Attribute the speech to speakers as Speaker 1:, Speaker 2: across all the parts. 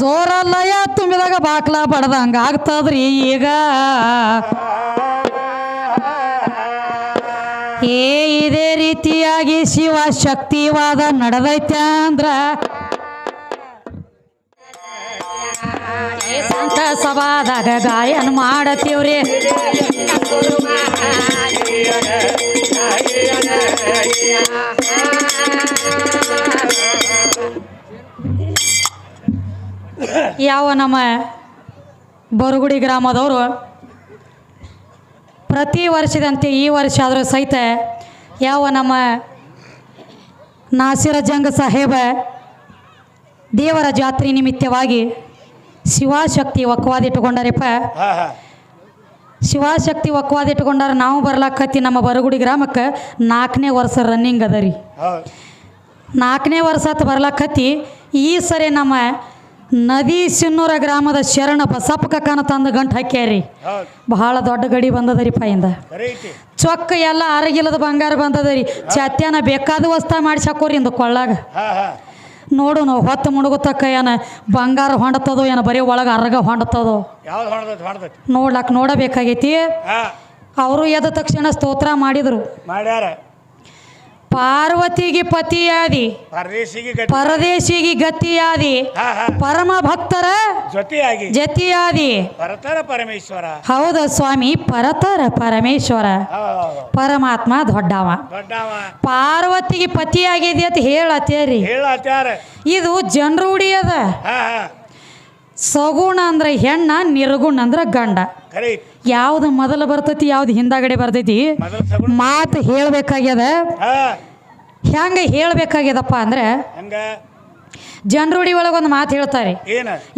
Speaker 1: ಜೋರ ಲಯ ತುಂಬಿದಾಗ ಬಾಕ್ಲ ಬಡದಂಗ ಆಗ್ತದ್ರಿ ಈಗ. ಏ, ಇದೇ ರೀತಿಯಾಗಿ ಶಿವ ಶಕ್ತಿವಾದ ನಡೆದೈತೆ ಅಂದ್ರ. ಸಂತ ಸಭಾದಾಗ ಗಾಯನ ಮಾಡತೀವ್ರಿ. ಯಾವ ನಮ್ಮ ಬರುಗುಡಿ ಗ್ರಾಮದವರು ಪ್ರತಿ ವರ್ಷದಂತೆ ಈ ವರ್ಷ ಆದರೂ ಸಹಿತ ಯಾವ ನಮ್ಮ ನಾಸಿರ ಜಂಗ ಸಾಹೇಬ ದೇವರ ಜಾತ್ರೆ ನಿಮಿತ್ತವಾಗಿ ಶಿವಶಕ್ತಿ
Speaker 2: ಒಕ್ಕವಾದಿಟ್ಟುಕೊಂಡಾರಪ್ಪ
Speaker 1: ಶಿವಶಕ್ತಿ ಒಕ್ಕವಾದಿಟ್ಟುಕೊಂಡಾರ ನಾವು ಬರ್ಲಾಕತ್ತಿ ನಮ್ಮ ಬರಗುಡಿ ಗ್ರಾಮಕ್ಕೆ ನಾಲ್ಕನೇ ವರ್ಷ ರನ್ನಿಂಗ್ ಅದ ರೀ. ನಾಲ್ಕನೇ ವರ್ಷ ಬರ್ಲಾಕತ್ತಿ ಈ ಸರಿ ನಮ್ಮ ನದಿ ಸಿನ್ನೂರ ಗ್ರಾಮದ ಶರಣ ಬಸಪ್ಪ ಕಕ್ಕನ ತಂದು ಗಂಟು ಹಾಕ್ಯಾರಿ. ಬಹಳ ದೊಡ್ಡ ಗಡಿ ಬಂದದರಿ ಪಾಯಿಂದ ಚೊಕ್ಕ ಎಲ್ಲ ಅರಗಿಲ್ಲದ ಬಂಗಾರ ಬಂದದರಿ. ಚಾತ್ಯಾನ ಬೇಕಾದ ವಸ್ತ ಮಾಡಿಸಾಕೋರಿ ಇಂದು ಕೊಳ್ಳಾಗ. ನೋಡು ನಾವು ಹೊತ್ತು ಮುಣಗುತ್ತಕ್ಕ ಏನ ಬಂಗಾರ ಹೊಂಡತದೋ ಏನ ಬರೀ ಒಳಗೆ ಅರಗ ಹೊಂಡತದೋ ನೋಡ್ಲಾಕ ನೋಡಬೇಕಾಗೈತಿ. ಅವರು ಎದ್ದ ತಕ್ಷಣ ಸ್ತೋತ್ರ ಮಾಡಿದರು.
Speaker 2: ಮಾಡ್ಯಾರ.
Speaker 1: ಪಾರ್ವತಿಗೆ ಪತಿಯಾದಿ.
Speaker 2: ಪರದೇಶಿಗೆ ಗತಿ.
Speaker 1: ಪರದೇಶಿಗೆ ಗತಿಯಾದಿ.
Speaker 2: ಹಾ ಹಾ.
Speaker 1: ಪರಮ ಭಕ್ತರ
Speaker 2: ಜೊತೆಯಾಗಿ.
Speaker 1: ಜತಿಯಾದಿ.
Speaker 2: ಪರತರ ಪರಮೇಶ್ವರ.
Speaker 1: ಹೌದ ಸ್ವಾಮಿ ಪರತರ ಪರಮೇಶ್ವರ.
Speaker 2: ಹೌದು
Speaker 1: ಪರಮಾತ್ಮ ದೊಡ್ಡವ.
Speaker 2: ದೊಡ್ಡವ.
Speaker 1: ಪಾರ್ವತಿಗೆ ಪತಿಯಾಗಿದೆ ಅಂತ ಹೇಳತ್ತೇರಿ.
Speaker 2: ಹೇಳತ್ತಾರ
Speaker 1: ಇದು ಜನರು ಅದ.
Speaker 2: ಹಾ ಹಾ.
Speaker 1: ಸಗುಣ ಅಂದ್ರೆ ಹೆಣ್ಣ ನಿರ್ಗುಣ ಅಂದ್ರೆ ಗಂಡ. ಯಾವ್ದು ಮೊದಲು ಬರ್ತೈತಿ ಯಾವ್ದು ಹಿಂದಾಗಡೆ ಬರ್ತೈತಿ?
Speaker 2: ಮೊದಲ ಸಗುಣ.
Speaker 1: ಮಾತು ಹೇಳ್ಬೇಕಾಗ್ಯದ.
Speaker 2: ಹಾ.
Speaker 1: ಹೆಂಗೆ ಹೇಳ್ಬೇಕಾಗ್ಯದಪ್ಪ ಅಂದ್ರೆ ಜನರುಡಿ ಒಳಗೆ ಒಂದು ಮಾತು ಹೇಳ್ತಾರೆ.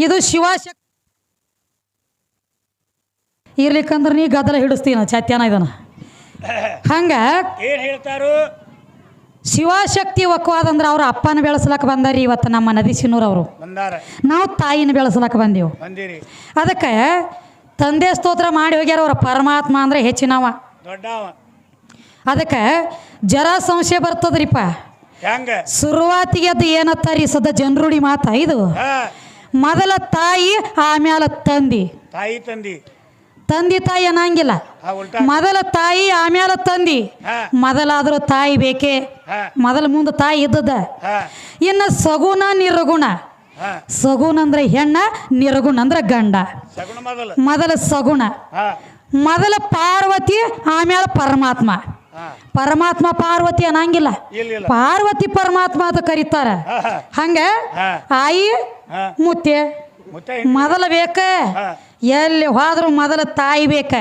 Speaker 1: ಇದು ಶಿವಶಕ್ತಿ ಇರ್ಲಿಕ್ಕಂದ್ರೆ ನೀ ಗದ್ದಲ ಹಿಡಿಸ್ತೀನ ಚಾತ್ಯಾನ ಇದನ್ನ. ಹಂಗ
Speaker 2: ಏನ್ ಹೇಳ್ತಾರು?
Speaker 1: ಶಿವಶಕ್ತಿ ಒಕ್ಕವಾದಂದ್ರೆ ಅವ್ರ ಅಪ್ಪನ ಬೆಳೆಸ್ಲಕ್ಕ ಬಂದಾರಿ ಇವತ್ತು ನಮ್ಮ ನದಿ ಸಿನೂರ್
Speaker 2: ಅವರು.
Speaker 1: ನಾವು ತಾಯಿನ ಬೆಳೆಸಲಕ್ಕ ಬಂದೆವು. ಅದಕ್ಕೆ ತಂದೆ ಸ್ತೋತ್ರ ಮಾಡಿ ಹೋಗ್ಯಾರ ಅವ್ರ ಪರಮಾತ್ಮ ಅಂದ್ರೆ ಹೆಚ್ಚಿನವ.
Speaker 2: ದೊಡ್ಡವ.
Speaker 1: ಅದಕ್ಕೆ ಜರ ಸಂಶಯ ಬರ್ತದ್ರಿಪ್ಪ. ಶುರುವಾತಿಗೆ ಅದು ಏನತ್ತಾರಿ ಸದ ಜನರುಡಿ ಮಾತ ಇದು? ಮೊದಲ ತಾಯಿ ಆಮ್ಯಾಲ ತಂದಿ.
Speaker 2: ತಾಯಿ ತಂದಿ.
Speaker 1: ತಂದಿ ತಾಯಿ ಅನ್ನಂಗಿಲ್ಲ. ಮೊದಲ ತಾಯಿ ಆಮ್ಯಾಲ ತಂದಿ. ಮೊದಲಾದ್ರೂ ತಾಯಿ ಬೇಕೇ? ಮೊದಲ ಮುಂದೆ ತಾಯಿ ಇದ್ದದ? ಇನ್ನು ಸಗುಣ ನಿರ್ಗುಣ. ಸಗುಣ ಅಂದ್ರೆ ಹೆಣ್ಣ ನಿರ್ಗುಣ ಅಂದ್ರೆ ಗಂಡ.
Speaker 2: ಮೊದಲ.
Speaker 1: ಸಗುಣ. ಮೊದಲ ಪಾರ್ವತಿ ಆಮ್ಯಾಲ ಪರಮಾತ್ಮ. ಪರಮಾತ್ಮ ಪಾರ್ವತಿ ಅನ್ನಂಗಿಲ್ಲ. ಪಾರ್ವತಿ ಪರಮಾತ್ಮ ಅಂತ ಕರೀತಾರ. ಹಂಗ ಆಯಿ ಮುತ್ತೆ. ಮೊದಲ ಬೇಕ? ಎಲ್ಲಿ ಹೋದ್ರು ಮೊದಲ ತಾಯಿ ಬೇಕ?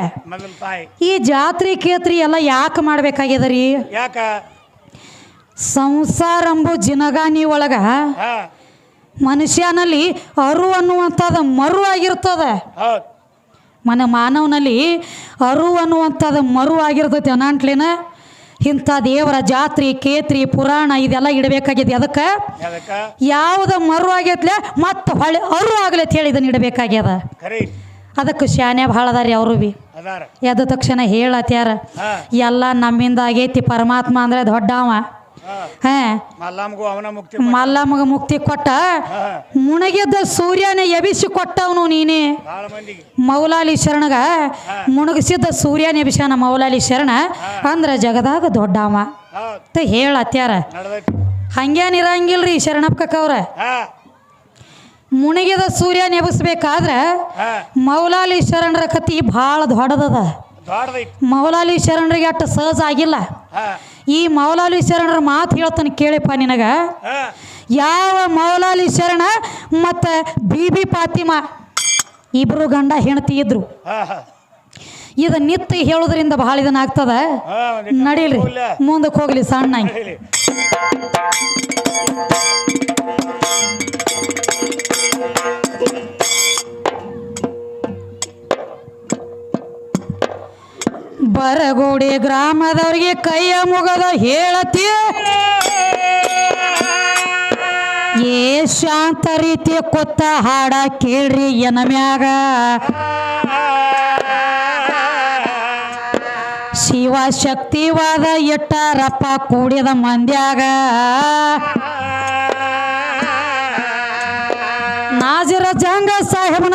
Speaker 1: ಈ ಜಾತ್ರೆ ಕೇತ್ರಿ ಎಲ್ಲ ಯಾಕೆ ಮಾಡ್ಬೇಕಾಗ್ಯದ ರೀ?
Speaker 2: ಯಾಕ?
Speaker 1: ಸಂಸಾರ ಅಂಬು ಜಿನಗಾನಿ ಒಳಗ ಮನುಷ್ಯನಲ್ಲಿ ಅರು ಅನ್ನುವಂಥದ್ದು ಮರು ಆಗಿರ್ತದ. ಮನ ಮಾನವನಲ್ಲಿ ಅರು ಅನ್ನುವಂಥದ್ದು ಮರು ಆಗಿರ್ತೈತಿ ಅನಾಂಟ್ಲಿನ? ಇಂಥ ದೇವರ ಜಾತ್ರೆ ಕೇತ್ರಿ ಪುರಾಣ ಇದೆಲ್ಲ ಇಡಬೇಕಾಗಿದೆ. ಅದಕ್ಕೆ ಯಾವ್ದು ಮರು ಆಗೈತ್ಲೆ ಮತ್ತೆ ಹೊಳೆ ಅರು ಆಗ್ಲಿ ಅಂತ ಹೇಳಿ ಇದನ್ನ ಇಡಬೇಕಾಗ್ಯದ. ಅದಕ್ಕೆ ಶಾನೆ ಭಾಳ ಅದಾರಿ ಅವರು ಬಿ ಎದ್ದ ತಕ್ಷಣ ಹೇಳತ್ಯಾರ ಎಲ್ಲ ನಮ್ಮಿಂದ ಆಗೈತಿ ಪರಮಾತ್ಮ ಅಂದ್ರೆ ದೊಡ್ಡವ.
Speaker 2: ಹಾ.
Speaker 1: ಹಾ
Speaker 2: ಮಲ್ಲಮ್ಮಗೂ ಅವನ ಮುಕ್ತಿ
Speaker 1: ಮಲ್ಲಮ್ಮಗ ಮುಕ್ತಿ ಕೊಟ್ಟ. ಮುಣಗಿದ್ದ ಸೂರ್ಯನ ಎಬಿಸಿ ಕೊಟ್ಟವನು ನೀನೇ.
Speaker 2: ಮಂದಿಗೆ.
Speaker 1: ಮೌಲಾಲಿ ಶರಣಗ ಮುಣಗಿಸಿದ್ದ ಸೂರ್ಯನ ಎಬಿಸಾನ ಮೌಲಾಲಿ ಶರಣ. ಅಂದ್ರ ಜಗದಾಗ ದೊಡ್ಡವ. ಅಂತ ಹೇಳತ್ಯಾರ
Speaker 2: ನಡ್ದೈತಿ.
Speaker 1: ಹಂಗೇನಿರಂಗಿಲ್ರಿ ಶರಣಪ್ಪಕವ್ರ
Speaker 2: ಹಾ.
Speaker 1: ಮುಣಗಿದ ಸೂರ್ಯನ
Speaker 2: ಎಬಿಸ್ಬೇಕಾದ್ರೆ
Speaker 1: ಮೌಲಾಲಿ ಶರಣರ ಕತಿ ಭಾಳ ದೊಡ್ಡದದ. ಮೌಲಾಲಿ ಶರಣರಿಗೆ ಅಷ್ಟು ಸಹಜ ಆಗಿಲ್ಲ. ಈ ಮೌಲಾಲಿ ಶರಣರ ಮಾತು ಹೇಳ್ತಾನೆ ಕೇಳಿಪ್ಪ ನಿನಗ. ಯಾವ ಮೌಲಾಲಿ ಶರಣ ಮತ್ತು ಬೀಬಿ ಪಾತಿಮ ಇಬ್ರು ಗಂಡ ಹೆಂಡತಿ ಇದ್ರು. ಇದು ನಿತ್ಯ ಹೇಳೋದ್ರಿಂದ ಬಹಳ ಇದನ್ನ ಆಗ್ತದ.
Speaker 2: ನಡೀಲಿ
Speaker 1: ಮುಂದಕ್ಕೆ ಹೋಗ್ಲಿ ಸಣ್ಣ ಬರಗೋಡಿ ಗ್ರಾಮದವ್ರಿಗೆ ಕೈಯ ಮುಗದ ಹೇಳತಿ. ಏ ಶಾಂತ ರೀತಿ ಕೊತ್ತ ಹಾಡ ಕೇಳ್ರಿ ಎನ ಮ್ಯಾಗ. ಶಿವ ಶಕ್ತಿವಾದ ಎಟ್ಟಾರಪ್ಪ ಕೂಡಿದ ಮಂದ್ಯಾಗ. ನಾಜರ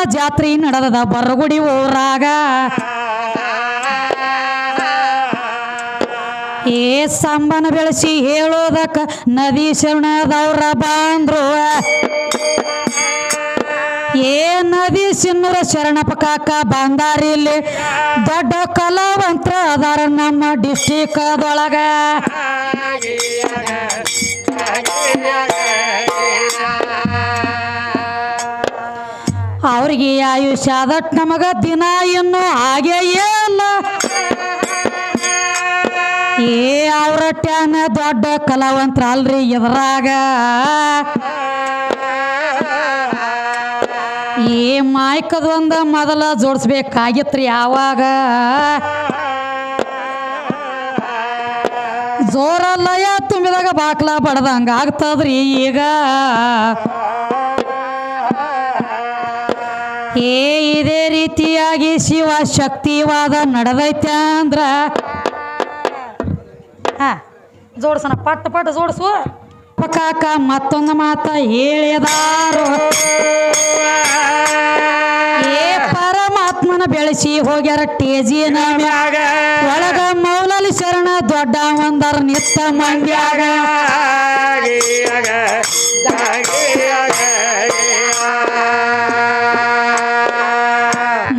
Speaker 1: ಜಾತ್ರೆ ನಡೆದದ ಬರಗುಡಿ ಊರಾಗ. ಏ ಸಂಬನ ಬೆಳೆಸಿ ಹೇಳೋದಕ್ಕ ನದಿ ಶರಣದವ್ರ ಬಂದ್ರು ಏ ನದಿ ಸಿನ್ನೂರ ಶರಣಪ್ಪ ಕಾಕ ಬಂದಾರಿಲ್ಲಿ ದೊಡ್ಡ ಕಲಾವಂತ ಅದಾರ ನಮ್ಮ ಡಿಸ್ಟಿಕ್ದೊಳಗ ಅವ್ರಿಗೆ ಆಯುಷ್ಯ ಅದಟ್ ನಮಗ ದಿನ ಇನ್ನು ಹಾಗೆ ಅವ್ರ ಟ್ಯಾನ ದೊಡ್ಡ ಕಲಾವಂತರ ಅಲ್ರಿ ಎದರಾಗ ಏ ಮಾಯ್ಕದೊಂದ ಮೊದಲ ಜೋಡಿಸ್ಬೇಕಾಗಿತ್ರಿ ಯಾವಾಗ ಜೋರ ಲಯ ತುಂಬಿದಾಗ ಬಾಕ್ಲ ಬಡ್ದಂಗ ಆಗ್ತದ್ರಿ ಈಗ. ಏ, ಇದೇ ರೀತಿಯಾಗಿ ಶಿವ ಶಕ್ತಿವಾದ ನಡೆದೈತೆ ಅಂದ್ರ ಹಾ, ಜೋಡ್ಸೋಣ. ಪಟ್ಟ ಪಟ್ಟ ಜೋಡಿಸು. ಕಾಕ ಮತ್ತೊಂದು ಮಾತ ಹೇಳಿದಾರು. ಏ ಪರಮಾತ್ಮನ ಬೆಳೆಸಿ ಹೋಗ್ಯಾರ ಟೇಜಿ ಮ್ಯಾಗ ಒಳಗ ಮೌಲಲಿ ಶರಣ ದೊಡ್ಡ ಒಂದರ ನಿತ್ತ ಮಂಡ್ಯಾಗ.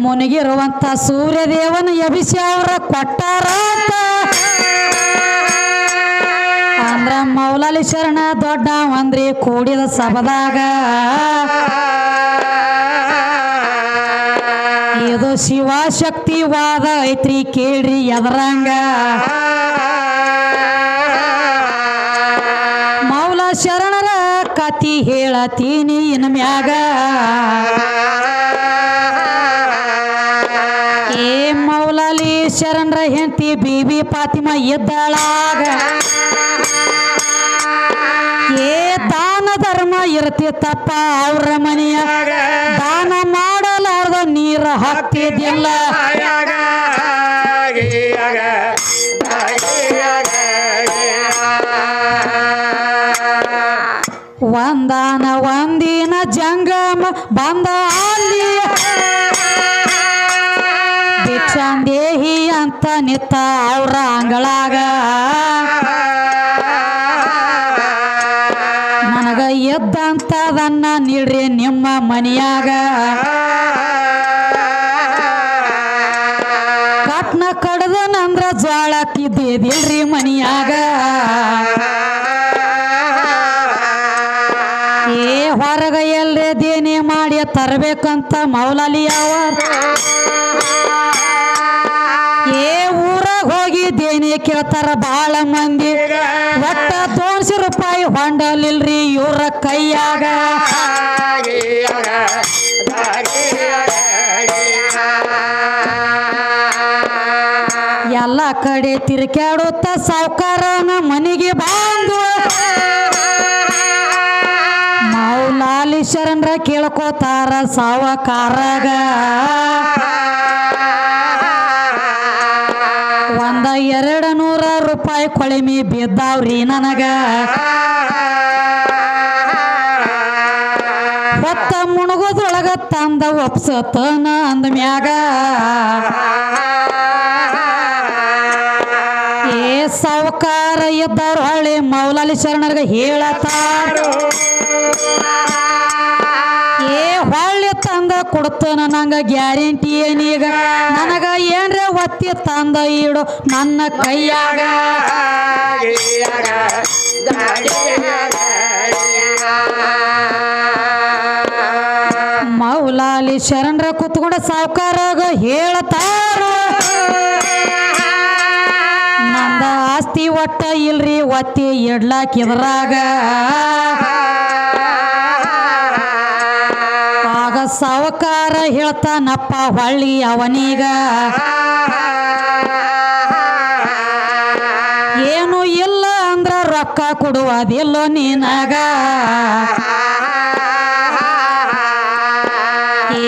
Speaker 1: ಮುನಿಗಿರುವಂತ ಸೂರ್ಯದೇವನ ಎಬಿಸಿ ಅವರ ಕೊಟ್ಟಾರ. ಶರಣ ದೊಡ್ಡ ಒಂದ್ರಿ ಕೂಡಿದ ಸಭದಾಗ. ಇದು ಶಿವಶಕ್ತಿವಾದ ಐತ್ರಿ ಕೇಳ್ರಿ ಎದರಂಗ. ಮೌಲ ಶರಣರ ಕತಿ ಹೇಳತೀನಿ ಇನ್ ಮ್ಯಾಗ. ಏ ಮೌಲಾಲಿ ಶರಣರ ಹೆಂಡತಿ ಬಿ ಬಿ ಪಾತಿಮ ಇದ್ದಾಳಾಗ. ಏ ದಾನ ಧರ್ಮ ಇರ್ತಿತ್ತಪ್ಪ ಅವ್ರ ಮನೆಯಾಗ ದಾನ ಮಾಡಲಾರ್ದ ನೀರ ಹತ್ತಿದಿಲ್ಲ ಒಂದಾನ ಒಂದಿನ ಜಂಗಮ ಬಂದ ಅಲ್ಲಿ ಭಿಕ್ಷಾಂದೇಹಿ ಅಂತ ನಿತ್ತ ಅವ್ರ ಅಂಗಳಾಗ. ನನಗ ಎದ್ದಂತದನ್ನ ನೀಡ್ರಿ ನಿಮ್ಮ ಮನೆಯಾಗ. ಕಟ್ನ ಕಡ್ದನಂದ್ರ ಜ್ವಾಳ ತಿದ್ದಿದಿಲ್ರಿ ಮನಿಯಾಗ. ಏ ಹೊರಗ ಎಲ್ರಿ ದೇನೆ ಮಾಡಿ ತರಬೇಕಂತ ಮೌಲಾಲಿ ಅವ ಏ ಊರಾಗ ಹೋಗಿ ದೇನೆ ಕೇಳ್ತಾರ ಬಾಳ ಮಂದಿ. ತಿರ್ಕ್ಯಾಡುತ್ತ ಸಾವುಕಾರನ ಮನೆಗೆ ಬಂದು ಮೌಲಾಲಿ ಶರಣರ ಕೇಳ್ಕೋತಾರ ಸಾವಕಾರಗ. ಒಂದ ಎರಡು ನೂರ ರೂಪಾಯಿ ಕೊಳಿಮಿ ಬಿದ್ದಾವ್ರಿ ನನಗ. ಹೊತ್ತ ಮುಣಗೋದ್ರೊಳಗ ತಂದ ಒಪ್ಸತನ ಅಂದ ಮ್ಯಾಗ. ಮೌಲಾಲಿ ಶರಣರ್ಗ ಹೇಳತಾರ ಏ ಹೊಳ್ಳಿ ತಂದ ಕೊಡ್ತಾನ ನಂಗ ಗ್ಯಾರಂಟಿ ಏನೀಗ ನನಗ ಏನ್ರ ಒತ್ತಿ ತಂದ ಇಡು ನನ್ನ ಕೈಯಾಗ. ಮೌಲಾಲಿ ಶರಣರ ಕೂತ್ಕೊಂಡ ಸಾವುಕಾರಾಗ ಹೇಳತಾರ ಒಟ್ಟ ಇಲ್ರಿ, ಒತ್ತಿ ಇಡ್ಲಾಕ್ ಇದ್ರಾಗ. ಆಗ ಸಾವಕಾರ ಹೇಳ್ತಾನಪ್ಪ ಹೊಳ್ಳಿ ಅವನೀಗ. ಏನು ಇಲ್ಲ ಅಂದ್ರ ರೊಕ್ಕ ಕೊಡುವುದಿಲ್ಲೋ ನೀನಾಗ.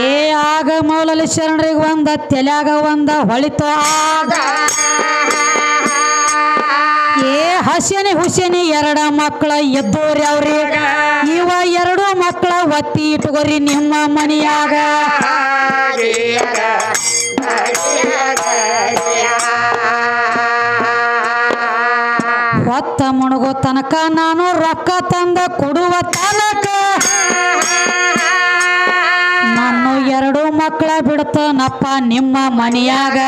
Speaker 1: ಏ ಆಗ ಮೌಲಲಿ ಶರಣರಿಗೆ ಒಂದ, ತೆಲ್ಯಾಗ ಒಂದ ಹೊಳಿತು ಆಗ. ಹಸನಿ ಹುಸಿನಿ ಎರಡ ಮಕ್ಕಳ ಎದ್ದೋರಿ ಅವ್ರಿ ಇವ ಎರಡು ಮಕ್ಕಳ ಒತ್ತಿ ಇಟ್ಕೋರಿ ನಿಮ್ಮ ಮನೆಯಾಗ. ಹೊತ್ತ ಮುಣಗೋ ತನಕ ನಾನು ರೊಕ್ಕ ತಂದ ಕೊಡುವ ತನಕ. ನಾನು ಎರಡು ಮಕ್ಕಳ ಬಿಡ್ತನಪ್ಪ ನಿಮ್ಮ ಮನೆಯಾಗ.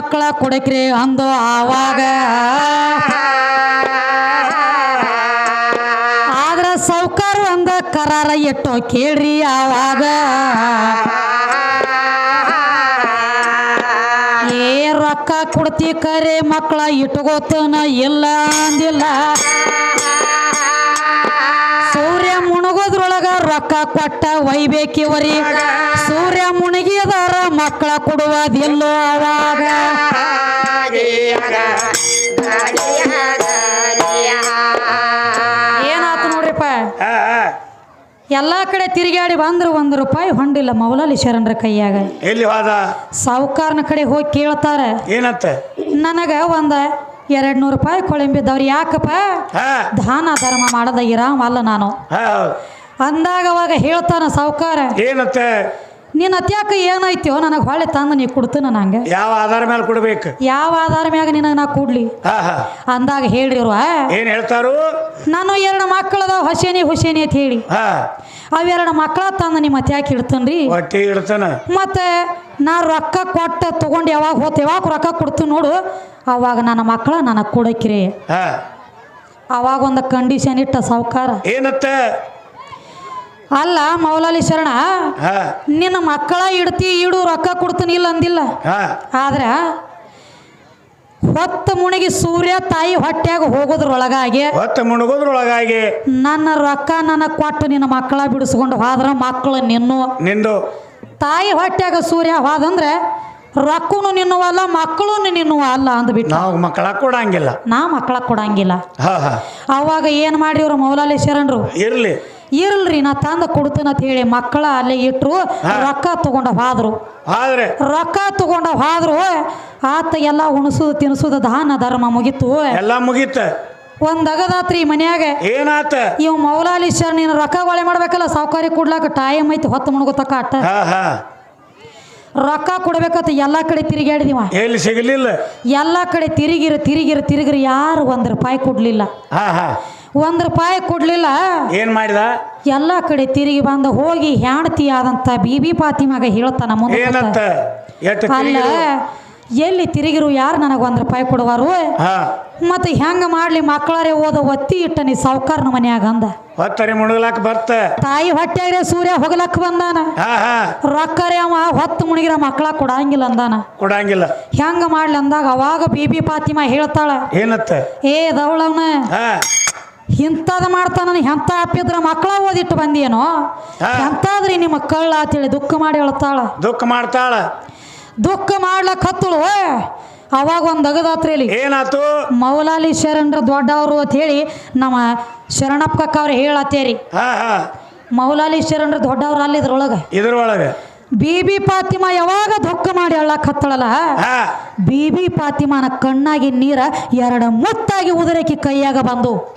Speaker 1: ಮಕ್ಕಳ ಕೊಡಕ್ರಿ ಅಂದು ಆವಾಗ. ಆದ್ರ ಸೌಕಾರ ಅಂದ ಕರಾರ ಇಟ್ಟು ಕೇಳ್ರಿ ಆವಾಗ. ಏ ರೊಕ್ಕ ಕೊಡ್ತಿ ಕರೆ ಮಕ್ಕಳ ಇಟ್ಕೋತನ ಇಲ್ಲ ಅಂದಿಲ್ಲ. ಸೂರ್ಯ ಮುಣಗೋದ್ರೊಳಗ ರೊಕ್ಕ ಕೊಟ್ಟ ಒಯ್ಬೇಕಿವರಿ ಸೂರ್ಯ ಮುಣಗಿದಾರ ಮಕ್ಕಳ ಕೊಡುವುದಿಲ್ಲೋ ಅವಾಗ. ಏನಾತು ನೋಡ್ರಿಪ್ಪ. ಎಲ್ಲಾ ಕಡೆ ತಿರುಗಾಡಿ ಬಂದ್ರು ಒಂದು ರೂಪಾಯಿ ಹೊಂಡಿಲ್ಲ ಮೌಲಾಲಿ ಶರಣರ ಕೈಯಾಗ.
Speaker 2: ಎಲ್ಲಿ ಹೋದ?
Speaker 1: ಸಾವುಕಾರನ ಕಡೆ ಹೋಗಿ ಕೇಳ್ತಾರ.
Speaker 2: ಏನಂತ?
Speaker 1: ನನಗ ಒಂದ ಎರಡ್ ನೂರು ರೂಪಾಯಿ ಕೊಳಂಬಿದ್ದವ್ರು ಯಾಕಪ್ಪ?
Speaker 2: ಹಾ.
Speaker 1: ದಾನ ಧರ್ಮ ಮಾಡದ ಇರಾಮಲ್ಲ ನಾನು.
Speaker 2: ಹಾ ಹೌದ್.
Speaker 1: ಅಂದಾಗ ಅವಾಗ ಹೇಳ್ತಾನ ಸಾವುಕಾರ.
Speaker 2: ಏನತ್ತ
Speaker 1: ನಿನ್ನ ಅತ್ಯಾಕ ಏನಾಯ್ತೋ ನನಗೆ ಹೊಳೆ ತಂದು ನೀ ಕೊಡ್ತೀನ ನಂಗೆ.
Speaker 2: ಯಾವ ಆಧಾರ ಮೇಲೆ ಕೊಡ್ಬೇಕು?
Speaker 1: ಯಾವ ಆಧಾರ ಮ್ಯಾಗ ನಿನಗೆ ನಾ ಕೊಡ್ಲಿ? ಅಂದಾಗ ಹೇಳ್ರಿ ಅವ್ರು, ಆ,
Speaker 2: ಏನ್ ಹೇಳ್ತಾರು?
Speaker 1: ನಾನು ಎರಡು ಮಕ್ಕಳದ ಹೊಸೇನಿ ಹುಸೇನಿ ಅಂತ ಹೇಳಿ. ಅವೆರಡು ಮಕ್ಕಳ ತಂದು ನಿಮ್ಮ ಅತ್ಯಾಕ ಇಡ್ತೇನ್ರಿ.
Speaker 2: ಹೊಟ್ಟಿ ಇಡ್ತಾನ?
Speaker 1: ಮತ್ತೆ ನಾ ರೊಕ್ಕ ಕೊಟ್ಟ ತಗೊಂಡು ಯಾವಾಗ ಹೋತ್ ಯಾವಾಗ ರೊಕ್ಕ ಕೊಡ್ತೀನಿ ನೋಡು. ಅವಾಗ ನನ್ನ ಮಕ್ಕಳ ನನಗೆ ಕೊಡಕ್ರಿ. ಅವಾಗ ಒಂದು ಕಂಡೀಷನ್ ಇಟ್ಟ ಸಾವುಕಾರ.
Speaker 2: ಏನತ್ತ?
Speaker 1: ಅಲ್ಲ ಮೌಲಾಲಿ ಶರಣ ನಿನ್ನ ಮಕ್ಕಳ ಇಡ್ತಿ ಇಡು ರೊಕ್ಕ ಕೊಡ್ತೀನಿ ಇಲ್ಲ ಅಂದಿಲ್ಲ. ಆದ್ರ ಆದ್ರೆ ಮುಣಗಿ ಸೂರ್ಯ ತಾಯಿ ಹೊಟ್ಯಾಗ ಹೋಗೋದ್ರೊಳಗಾಗಿ
Speaker 2: ಹೊತ್ತ ಮುಣಗೋದ್ರೊಳಗಾಗಿ
Speaker 1: ನನ್ನ ರೊಕ್ಕ ನನ್ನ ಕೊಟ್ಟು ನಿನ್ನ ಮಕ್ಕಳ ಬಿಡಿಸ್ಕೊಂಡು ಹೋದ್ರ ಮಕ್ಕಳು ನಿನ್ನು.
Speaker 2: ನಿಂದು.
Speaker 1: ತಾಯಿ ಹೊಟ್ಯಾಗ ಸೂರ್ಯ ಹೋದಂದ್ರೆ ರೊಕ್ಕನು ನಿನ್ನುವಲ್ಲ ಮಕ್ಕಳು ನಿನ್ನುವ ಅಲ್ಲ ಅಂದ್ಬಿಟ್ಟು
Speaker 2: ನಾವು ಮಕ್ಕಳ ಕೊಡಂಗಿಲ್ಲ.
Speaker 1: ನಾ ಮಕ್ಕಳ ಕೊಡಂಗಿಲ್ಲ. ಅವಾಗ ಏನು ಮಾಡಿ ಇವ್ರು ಮೌಲಾಲಿ ಶರಣರು?
Speaker 2: ಇರ್ಲಿ.
Speaker 1: ಇರಲ್ರಿ ನಾ ತಂದ ಅಂತ ಹೇಳಿ ಮಕ್ಕಳ ಅಲ್ಲೇ ಇಟ್ಟರು ರೊಕ್ಕ ತಗೊಂಡ ಹಾದ್ರು.
Speaker 2: ಆದ್ರೆ?
Speaker 1: ರೊಕ್ಕ ತಗೊಂಡ ಹಾದ್ರು ಆತ ಎಲ್ಲ ಉಣಸುದು ತಿನ್ಸುದು ದಾನ ಧರ್ಮ ಮುಗಿತು.
Speaker 2: ಎಲ್ಲ ಮುಗೀತ.
Speaker 1: ಒಂದ್ ಅಗದಾತ್ರಿ ಮನ್ಯಾಗ.
Speaker 2: ಏನಾತ?
Speaker 1: ಇವ್ ಮೌಲಾಲಿ ಶರ್ ನೀನು ರೊಕ್ಕ ಒಳೆ ಮಾಡ್ಬೇಕಲ್ಲ ಸಾವುಕಾರಿ ಕೊಡ್ಲಾಕ ಟೈಮ್ ಐತಿ ಹೊತ್ತು ಮುಣಗುತ್ತಕ ಅಟ್ಟ. ರೊಕ್ಕ ಕೊಡ್ಬೇಕತ್ತ ಎಲ್ಲ ಕಡೆ ತಿರುಗಾಡಿದಿವ
Speaker 2: ಎಲ್ಲಿ ಸಿಗಲಿಲ್ಲ?
Speaker 1: ಎಲ್ಲ ಕಡೆ ತಿರುಗಿರ ತಿರುಗಿರ ತಿರುಗಿರ ಯಾರು ಒಂದ್ ರೂಪಾಯಿ ಕೊಡ್ಲಿಲ್ಲ. ಒಂದ್ ರೂಪಾಯಿ ಕೊಡ್ಲಿಲ್ಲ.
Speaker 2: ಏನ್ ಮಾಡಿದ?
Speaker 1: ಎಲ್ಲ ಕಡೆ ತಿರುಗಿ ಬಂದು ಹೋಗಿ ಹೆಣ್ತಿ ಆದಂತ ಬೀಬಿ ಪಾತಿಮಾಗ ಹೇಳ್ತಾನ ಮುಂದೆ
Speaker 2: ಏನಂತ? ಎಷ್ಟು
Speaker 1: ಅಲ್ಲ ಎಲ್ಲಿ ತಿರುಗಿರು ಯಾರು ನನಗೆ ಒಂದು ರೂಪಾಯಿ ಕೊಡುವಾರು?
Speaker 2: ಹಾ.
Speaker 1: ಮತ್ತೆ ಹೆಂಗ ಮಾಡ್ಲಿ ಮಕ್ಕಳರೇ ಓದ ಒತ್ತಿ ಇಟ್ಟ ನೀ ಸಾವುಕಾರನ ಮನ್ಯಾಗ ಅಂದ.
Speaker 2: ಹೊತ್ತರಿ ಮುಣಗ್ಲಾಕ ಬರ್ತ.
Speaker 1: ತಾಯಿ ಹೊಟ್ಟೆಗ್ರೆ ಸೂರ್ಯ ಹೋಗ್ಲಕ್ ಬಂದಾನ.
Speaker 2: ಹಾ ಹಾ.
Speaker 1: ರೊಕ್ಕರೇ ಅವ ಹೊತ್ತು ಮುಣಗಿರ ಮಕ್ಕಳ ಕೊಡಂಗಿಲ್ಲ ಅಂದಾನ.
Speaker 2: ಕೊಡಂಗಿಲ್ಲ.
Speaker 1: ಹೆಂಗ ಮಾಡ್ಲಿ ಅಂದಾಗ ಅವಾಗ ಬೀಬಿ ಪಾತಿಮಾ ಹೇಳ್ತಾಳ.
Speaker 2: ಏನತ್ತ
Speaker 1: ಏ ದವಳವನ
Speaker 2: ಹಾ.
Speaker 1: ಇಂಥದ್ ಮಾಡ್ತಾನ ಎಂತ ಅಪ್ಪಿದ್ರ ಮಕ್ಕಳ ಓದಿಟ್ಟು ಬಂದೇನೋ. ಎಂತಾದ್ರಿ ನಿಮ್ಮ ಕಳ್ಳ ಅಂತೇಳಿ ದುಃಖ ಮಾಡಿ ಹೇಳ್ತಾಳ.
Speaker 2: ದುಃಖ ಮಾಡ್ತಾಳ.
Speaker 1: ದುಃಖ ಮಾಡ್ಲಕ್ ಹತ್ತಳು ಅವಾಗ ಒಂದು ಅಗದಾತ್ರಿ ಇಲ್ಲಿ
Speaker 2: ಏನಾತು?
Speaker 1: ಮೌಲಾಲಿ ಶರಣ್ರ ದೊಡ್ಡವರು ಅಂತ ಹೇಳಿ ನಮ್ಮ ಶರಣಪ್ಪ ಕಕ್ಕ ಅವ್ರು ಹೇಳತ್ತೇರಿ ಮೌಲಾಲಿ ಶರಣ್ರ ದೊಡ್ಡವ್ರು ಅಲ್ಲಿ ಇದ್ರೊಳಗೆ
Speaker 2: ಇದ್ರೊಳಗೆ.
Speaker 1: ಬೀಬಿ ಪಾತಿಮಾ ಯಾವಾಗ ದುಃಖ ಮಾಡಿ ಅಳ್ಳಕ್ ಹತ್ತಳಲ್ಲ? ಬೀಬಿ ಪಾತಿಮಾನ ಕಣ್ಣಾಗಿ ನೀರ ಎರಡು ಮುತ್ತಾಗಿ ಉದುರಕಿ ಕೈಯಾಗ ಬಂದು.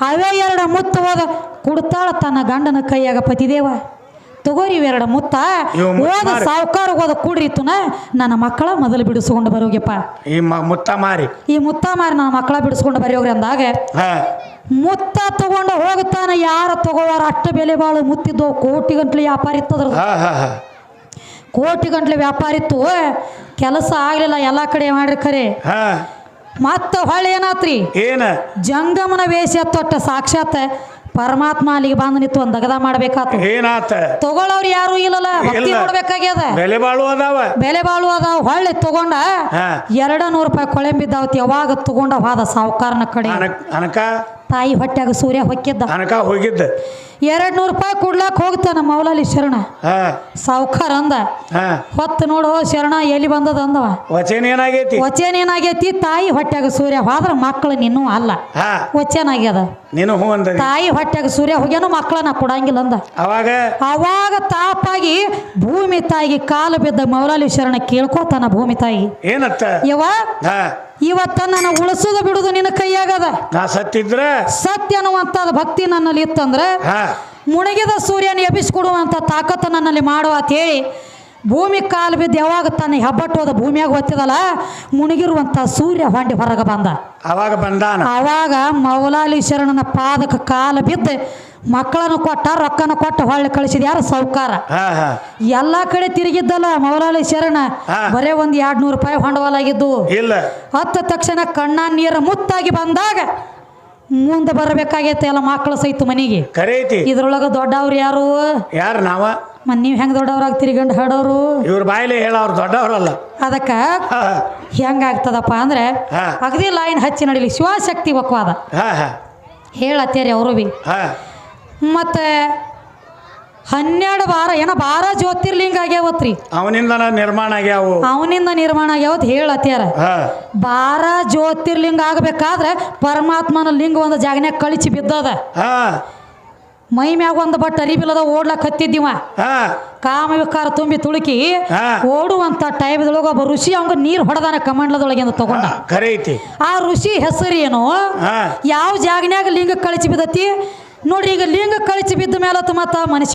Speaker 1: ಅವೇ ಎರಡು ಮುತ್ತು ಹೋದ ಕುಡ್ತಾಳ ತನ್ನ ಗಂಡನ ಕೈಯಾಗ ಪತಿದೇವ. ತಗೋರಿ ಇವೆರಡು ಮುತ್ತ.
Speaker 2: ಹೋದ ಮುತ್ತ
Speaker 1: ಸಾವುಕಾರ ಓದ ಕೂಡ್ರಿತುನ ನನ್ನ ಮಕ್ಕಳ ಮೊದಲು ಬಿಡಿಸ್ಕೊಂಡು ಬರೋಗ್ಯಪ್ಪ
Speaker 2: ಈ ಮ- ಮುತ್ತ ಮಾರಿ.
Speaker 1: ಈ ಮುತ್ತ ಮಾರಿ ನನ್ನ ಮಕ್ಕಳ ಬಿಡಿಸ್ಕೊಂಡು ಬರೋಗ್ರಿ ಅಂದಾಗ
Speaker 2: ಹಾ.
Speaker 1: ಮುತ್ತ ತಗೊಂಡು ಹೋಗುತ್ತಾನ ಯಾರ ತಗೋವಾರ ಅಷ್ಟ ಬೆಲೆ ಬಾಳು ಮುತ್ತಿದ್ದು ಕೋಟಿ ಗಂಟ್ಲೆ ವ್ಯಾಪಾರ
Speaker 2: ಹಾ ಹಾ ಹಾ.
Speaker 1: ಕೋಟಿ ಗಂಟ್ಲೆ ವ್ಯಾಪಾರ ಇತ್ತು. ಕೆಲಸ ಆಗ್ಲಿಲ್ಲ ಎಲ್ಲ ಕಡೆ ಮಾಡ್ರಿ ಖರೆ.
Speaker 2: ಹಾ.
Speaker 1: ಮತ್ತ ಹೊಳ್ಳಿ ಏನಾತ್ರಿ?
Speaker 2: ಏನ?
Speaker 1: ಜಂಗಮನ ವೇಷ ತೊಟ್ಟ ಸಾಕ್ಷಾತ್ ಪರಮಾತ್ಮ ಅಲ್ಲಿಗೆ ಬಂದು ನಿಂತು ಒಂದ್ ದಗದ ಮಾಡ್ಬೇಕಾತು.
Speaker 2: ಏನಾತ?
Speaker 1: ತಗೊಳ್ಳೋರು ಯಾರು ಇಲ್ಲಲ್ಲ ಭಕ್ತಿ. ನೋಡ್ಬೇಕಾಗ್ಯದ.
Speaker 2: ಬೆಲೆ ಬಾಳು ಅದಾವ.
Speaker 1: ಬೆಲೆ ಬಾಳು ಅದಾವ ಹೊಳ್ಳಿ ತಗೊಂಡ ಎರಡ ನೂರು ರೂಪಾಯಿ ಕೊಳೆಂಬಿದ್ದಾವತ್ ಯಾವಾಗ ತಗೊಂಡ ಹೋದ ಸಾವುಕಾರನ ಕಡೆ.
Speaker 2: ಅನಕ
Speaker 1: ತಾಯಿ ಹೊಟ್ಟೆಗ ಸೂರ್ಯ ಹೊಕ್ಕಿದ್ದ.
Speaker 2: ಅನಕ ಹೋಗಿದ್ದ.
Speaker 1: ಎರಡು ನೂರು ರೂಪಾಯಿ ಕೊಡ್ಲಾಕ್ ಹೋಗ್ತಾನ ಮೌಲಾಲಿ ಶರಣ. ಸಾವುಕಾರ ಅಂದ. ಹೊತ್ತು ನೋಡು ಶರಣ ಎಲ್ಲಿ ಬಂದದ ಅಂದವ?
Speaker 2: ವಚನ ಏನಾಗೈತಿ?
Speaker 1: ವಚನ ಏನಾಗೈತಿ? ತಾಯಿ ಹೊಟ್ಟೆಗ ಸೂರ್ಯ ಹೋದ್ರ ಮಕ್ಕಳು ನಿನ್ನೂ ಅಲ್ಲ. ವಚನ ಆಗ್ಯದ.
Speaker 2: ನೀನು
Speaker 1: ತಾಯಿ ಹೊಟ್ಯಾಗ ಸೂರ್ಯ ಹೋಗ್ಯಾನು ಮಕ್ಕಳನ್ನ ಕೊಡಂಗಿಲ್ಲ ಅಂದ.
Speaker 2: ಅವಾಗ?
Speaker 1: ಅವಾಗ ತಾಪಾಗಿ ಭೂಮಿ ತಾಯಿಗೆ ಕಾಲು ಬಿದ್ದ ಮೌಲಾಲಿ ಶರಣ ಕೇಳ್ಕೋತಾನ ಭೂಮಿ ತಾಯಿ.
Speaker 2: ಏನತ್ತ?
Speaker 1: ಯವ ಇವತ್ತ ನನ್ನ ಉಳಿಸೋದು ಬಿಡುದು ನಿನ್ನ ಕೈಯಾಗದ.
Speaker 2: ನಾ ಸತ್ತಿದ್ರೆ?
Speaker 1: ಸತ್ಯ ಅನ್ನುವಂಥದ್ದು ಭಕ್ತಿ ನನ್ನಲ್ಲಿ ಇತ್ತಂದ್ರೆ ಮುಣಗಿದ ಸೂರ್ಯನ ಎಬ್ಬಿಸ್ಕೊಡುವಂಥ ತಾಕತ್ತು ನನ್ನಲ್ಲಿ ಮಾಡುವ ಅಂತೇಳಿ ಭೂಮಿ ಕಾಲು ಬಿದ್ದು ಯಾವಾಗ ತನ್ನ ಹೆಬ್ಬಟ್ಟೋದ ಭೂಮಿಯಾಗ ಹೊತ್ತಿದಲ್ಲ ಮುಣಗಿರುವಂಥ ಸೂರ್ಯ ಹೊಂಡಿ ಹೊರಗೆ ಬಂದ.
Speaker 2: ಅವಾಗ ಬಂದಾನ?
Speaker 1: ಅವಾಗ ಮೌಲಾಲಿ ಶರಣನ ಪಾದಕ ಕಾಲು ಬಿದ್ದು ಮಕ್ಕಳನ್ನು ಕೊಟ್ಟ ರೊಕ್ಕನ ಕೊಟ್ಟ ಹೊಳ್ಳಿ ಕಳಿಸಿದ ಯಾರು?
Speaker 2: ಸೌಕಾರ.
Speaker 1: ಎಲ್ಲಾ ಕಡೆ ತಿರುಗಿದ್ದಲ್ಲ ಮೌಲಾಲಿ ಶರಣ. ಬರೇ ಒಂದ್ ಎರಡ್ ನೂರು ರೂಪಾಯಿ ಹೊಂಡವಾಲ ಆಗಿದ್ದು
Speaker 2: ಇಲ್ಲ.
Speaker 1: ಹತ್ತ ತಕ್ಷಣ ಕಣ್ಣ ನೀರ ಮುತ್ತಾಗಿ ಬಂದಾಗ ಮುಂದೆ ಬರಬೇಕಾಗೈತೆ ಎಲ್ಲ ಮಕ್ಕಳು ಸಹಿತ ಮನೆಗೆ. ಇದ್ರೊಳಗ ದೊಡ್ಡವ್ರು ಯಾರು?
Speaker 2: ಯಾರು ನಾವ?
Speaker 1: ನೀವ್ ನೀವು ಹೆಂಗೆ ದೊಡ್ಡವರಾಗಿ ಗಂಡು ಹಾಡೋರು?
Speaker 2: ಇವ್ರ ಬಾಯಿಲೆ ಹೇಳೋರು ದೊಡ್ಡವರಲ್ಲ.
Speaker 1: ಅದಕ್ಕೆ ಹೆಂಗಾಗ್ತದಪ್ಪ ಅಂದ್ರೆ. ಅಗದಿ ಲೈನ್ ಹಚ್ಚಿ ನಡೀಲಿ. ಶಿವಶಕ್ತಿ ಒಕ್ವಾದ ಹೇಳತ್ತೇರಿ ಅವರು ಬಿ. ಮತ್ತು ಹನ್ನೆರಡು ಬಾರ ಏನೋ ಬಾರ ಜ್ಯೋತಿರ್ಲಿಂಗ ಆಗ್ಯಾವತ್ರಿ.
Speaker 2: ಅವನಿಂದ ನಿರ್ಮಾಣ ಆಗ್ಯಾವ.
Speaker 1: ಅವನಿಂದ ನಿರ್ಮಾಣ ಆಗ್ಯಾವತ್ ಹೇಳತ್ಯಾರ ಬಾರ ಜ್ಯೋತಿರ್ಲಿಂಗ ಆಗ್ಬೇಕಾದ್ರೆ ಪರಮಾತ್ಮನ ಲಿಂಗ ಒಂದು ಜಾಗನ್ಯಾಗ ಕಳಿಸಿ ಬಿದ್ದದ. ಮೈ ಮ್ಯಾಗ ಒಂದು ಬಟ್ ಅರಿಬಿಲ್ಲದ ಓಡ್ಲಕ್ ಹತ್ತಿದ್ದೀವ. ಕಾಮ ವಿಕಾರ ತುಂಬಿ ತುಳುಕಿ. ಓಡುವಂತ ಟೈಮ್ದೊಳಗೆ ಒಬ್ಬ ಋಷಿ ಅವಂಗ ನೀರು ಹೊಡೆದಾನ ಕಮಂಡ್ಲದೊಳಗಿಂದ ತಗೊಂಡ. ಆ ಋಷಿ ಹೆಸರು ಏನು
Speaker 2: ಹಾ.
Speaker 1: ಯಾವ ಜಾಗನ್ಯಾಗ ಲಿಂಗ ಕಳಿಸಿ ಬಿದ್ದತಿ? ನೋಡ್ರಿ ಈಗ ಲಿಂಗ ಕಳಚಿ ಬಿದ್ದ ಮೇಲೆ ಮತ್ತ ಮನುಷ್ಯ